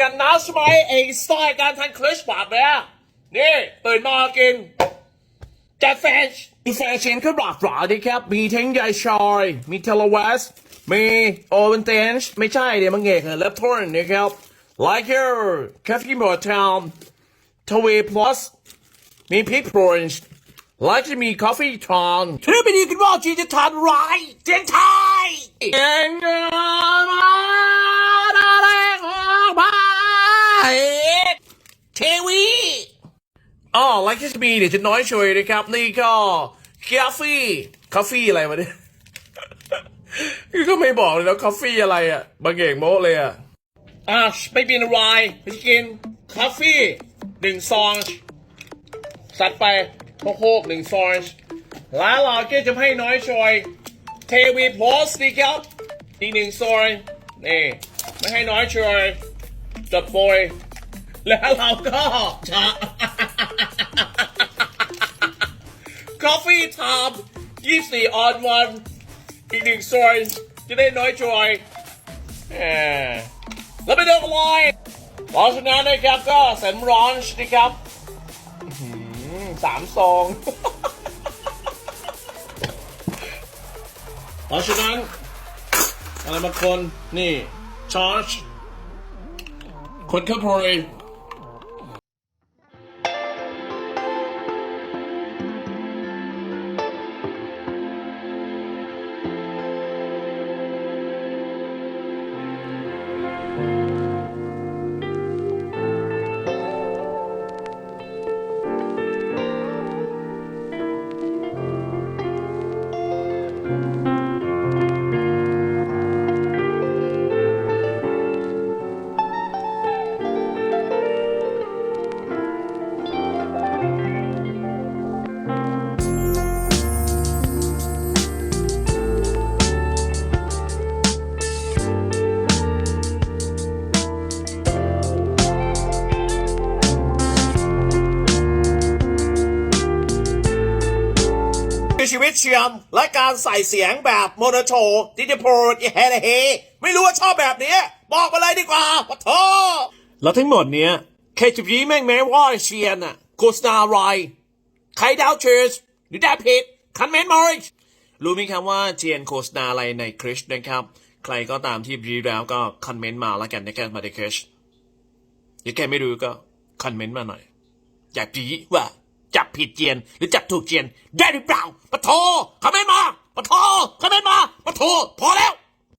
กันนะใช่ไหมเองสไตล์การทานคลิชแบบเนี้ยนี่ตื่นมากินจ็คแฟชมีแฟชั่นก็หลากหลายดีครับ มีทั้งยายชอย มีเทเลเวส มีโอเวนเทนช์ไม่ใช่เดี๋ยวมันเงกเลฟทอร์นนะครับ like here cafe more town ทวี plus มีพริกโปรนช์ไลค์จะมีกาแฟทานเธอไม่ดีคิดว่าจีจะทานไรเจียงไทยเอ็งมาอะไรของมาเทวี อ๋อไลค์จะมีเดี๋ยจะน้อยช่วยนะครับ นี่ก็กาแฟกาแฟอะไรวะเนี่ยคือก็ไม่บอกเลยแล้วกาแฟอะไรอะบางเก่งโมเลยอะอะไม่เป็นไรไปกินกาแฟหนึ่งซองสัดไปโคกโคกหนึ่งซอยแล้วเราก็จะให้น้อยชอยเทวีโพลสนี่ครับอีกหนึ่งซอยนี่ไม่ให้น้อยชอยจัดโปยแล้วเราก็จะ กาแฟทามยี่สี่ออนวันอีกหนึ่งซอยจะได้น้อยชอยแล้วไปเดินกันเลยเพราะฉะนั้นนะครับก็เสร็จร้อนช์นะครับสามซองเพราะฉะนั้นอะไรบางคนนี่ชาร์จคนเข้าโปรย ชีวิตเชียม และการใส่เสียงแบบโมโนโทที่จะโปรดเฮเฮไม่รู้ว่าชอบแบบนี้ บอกมาเลยดีกว่าปะโทแล้วทั้งหมดเนี้ยแค่จะยีแม่งแม้ว่าเชียนอะโฆษณาอะไรใครดาวเชิร์หรือดาวผิดคันเมนต์มอริชรู้ไหมครับว่าเจียนโฆษณาอะไรในคริชนะครับใครก็ตามที่รีแล้วก็คอมเมนต์มาแล้วกันนะครับมาในคริชถ้าแกไม่รู้ก็คอมเมนต์มาหน่อยอยากจีว่า จับผิดเจียน หรือจับถูกเจียน ได้หรือเปล่าปะโทคอมเมนต์มาปะโทคอมเมนต์มาปะโทพอแล้ว